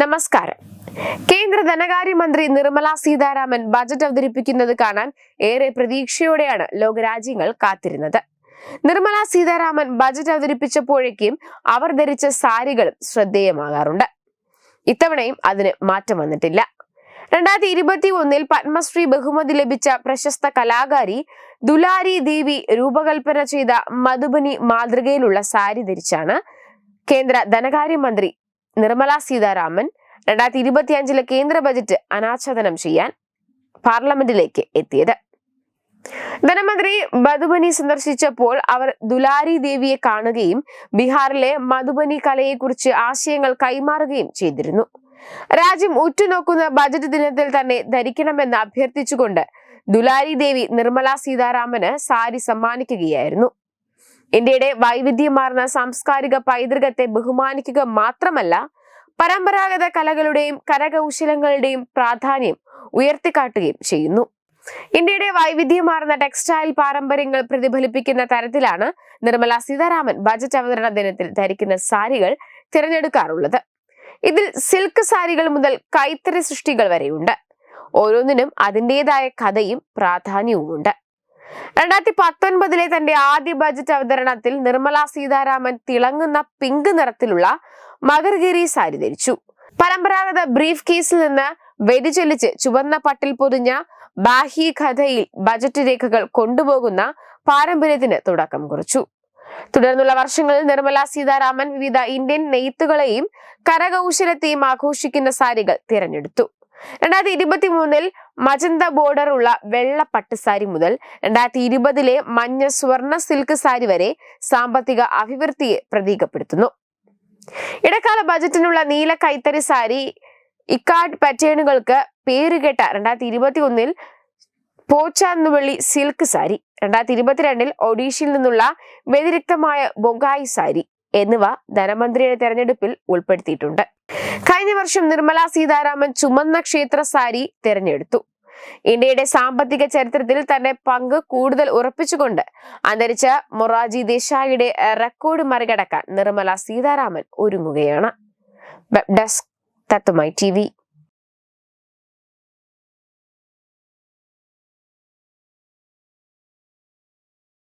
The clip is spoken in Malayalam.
നമസ്കാരം. കേന്ദ്ര ധനകാര്യമന്ത്രി നിർമ്മല സീതാരാമൻ ബജറ്റ് അവതരിപ്പിക്കുന്നത് കാണാൻ ഏറെ പ്രതീക്ഷയോടെയാണ് ലോകരാജ്യങ്ങൾ കാത്തിരുന്നത്. നിർമ്മല സീതാരാമൻ ബജറ്റ് അവതരിപ്പിച്ചപ്പോഴേക്കും അവർ ധരിച്ച സാരികളും ശ്രദ്ധേയമാകാറുണ്ട്. ഇത്തവണയും അതിന് മാറ്റം വന്നിട്ടില്ല. രണ്ടായിരത്തി ഇരുപത്തി ഒന്നിൽ പത്മശ്രീ ബഹുമതി ലഭിച്ച പ്രശസ്ത കലാകാരി ദുലാരി ദേവി രൂപകൽപ്പന ചെയ്ത മധുബനി മാതൃകയിലുള്ള സാരി ധരിച്ചാണ് കേന്ദ്ര ധനകാര്യമന്ത്രി നിർമ്മല സീതാരാമൻ രണ്ടായിരത്തി ഇരുപത്തി അഞ്ചിലെ കേന്ദ്ര ബജറ്റ് അനാച്ഛാദനം ചെയ്യാൻ പാർലമെന്റിലേക്ക് എത്തിയത്. ധനമന്ത്രി മധുബനി സന്ദർശിച്ചപ്പോൾ അവർ ദുലാരി ദേവിയെ കാണുകയും ബീഹാറിലെ മധുബനി കലയെക്കുറിച്ച് ആശയങ്ങൾ കൈമാറുകയും ചെയ്തിരുന്നു. രാജ്യം ഉറ്റുനോക്കുന്ന ബജറ്റ് ദിനത്തിൽ തന്നെ ധരിക്കണമെന്ന് അഭ്യർത്ഥിച്ചുകൊണ്ട് ദുലാരി ദേവി നിർമ്മല സീതാരാമന് സാരി സമ്മാനിക്കുകയായിരുന്നു. ഇന്ത്യയുടെ വൈവിധ്യമാർന്ന സാംസ്കാരിക പൈതൃകത്തെ ബഹുമാനിക്കുക മാത്രമല്ല പരമ്പരാഗത കലകളുടെയും കരകൗശലങ്ങളുടെയും പ്രാധാന്യം ഉയർത്തിക്കാട്ടുകയും ചെയ്യുന്നു. ഇന്ത്യയുടെ വൈവിധ്യമാർന്ന ടെക്സ്റ്റൈൽ പാരമ്പര്യങ്ങൾ പ്രതിഫലിപ്പിക്കുന്ന തരത്തിലാണ് നിർമ്മല സീതാരാമൻ ബജറ്റ് അവതരണ ദിനത്തിൽ ധരിക്കുന്ന സാരികൾ തിരഞ്ഞെടുക്കാറുള്ളത്. ഇതിൽ സിൽക്ക് സാരികൾ മുതൽ കൈത്തറി സൃഷ്ടികൾ വരെയുണ്ട്. ഓരോന്നിനും അതിന്റെതായ കഥയും പ്രാധാന്യവുമുണ്ട്. രണ്ടായിരത്തി പത്തൊൻപതിലെ തന്റെ ആദ്യ ബജറ്റ് അവതരണത്തിൽ നിർമ്മല സീതാരാമൻ തിളങ്ങുന്ന പിങ്ക് നിറത്തിലുള്ള മകർഗിരി സാരി ധരിച്ചു. പരമ്പരാഗത ബ്രീഫ് കേസിൽ നിന്ന് വ്യതിചലിച്ച് ചുവന്ന പട്ടിൽ പൊതിഞ്ഞ ബാഹി കഥയിൽ ബജറ്റ് രേഖകൾ കൊണ്ടുപോകുന്ന പാരമ്പര്യത്തിന് തുടക്കം കുറിച്ചു. തുടർന്നുള്ള വർഷങ്ങളിൽ നിർമ്മല സീതാരാമൻ വിവിധ ഇന്ത്യൻ നെയ്ത്തുകളെയും കരകൗശലത്തെയും ആഘോഷിക്കുന്ന സാരികൾ തിരഞ്ഞെടുത്തു. രണ്ടായിരത്തി ഇരുപത്തി മൂന്നിൽ മജന്ത ബോർഡർ ഉള്ള വെള്ള പട്ടുസാരി മുതൽ രണ്ടായിരത്തി ഇരുപതിലെ മഞ്ഞ സ്വർണ സിൽക്ക് സാരി വരെ സാമ്പത്തിക അഭിവൃദ്ധിയെ പ്രതീകപ്പെടുത്തുന്നു. ഇടക്കാല ബജറ്റിനുള്ള നീല കൈത്തറി സാരി ഇക്കാർഡ് പാറ്റേണുകൾക്ക് പേരുകെട്ട രണ്ടായിരത്തി ഇരുപത്തി ഒന്നിൽ പോച്ചാന്നുവള്ളി സിൽക്ക് സാരി രണ്ടായിരത്തി ഇരുപത്തിരണ്ടിൽ ഒഡീഷയിൽ നിന്നുള്ള വ്യതിരിക്തമായ ബൊഗായി സാരി. എന്നിവ ധനമന്ത്രിയുടെ തെരഞ്ഞെടുപ്പിൽ ഉൾപ്പെടുത്തിയിട്ടുണ്ട്. കഴിഞ്ഞ വർഷം നിർമ്മല സീതാരാമൻ ചുമന്ന ക്ഷേത്ര സാരി തിരഞ്ഞെടുത്തു. ഇന്ത്യയുടെ സാമ്പത്തിക ചരിത്രത്തിൽ തന്റെ പങ്ക് കൂടുതൽ ഉറപ്പിച്ചുകൊണ്ട് അന്തരിച്ച മൊറാജി ദേശായിയുടെ റെക്കോർഡ് മറികടക്കാൻ നിർമ്മല സീതാരാമൻ ഒരുങ്ങുകയാണ്. Web desk തത്വമായി T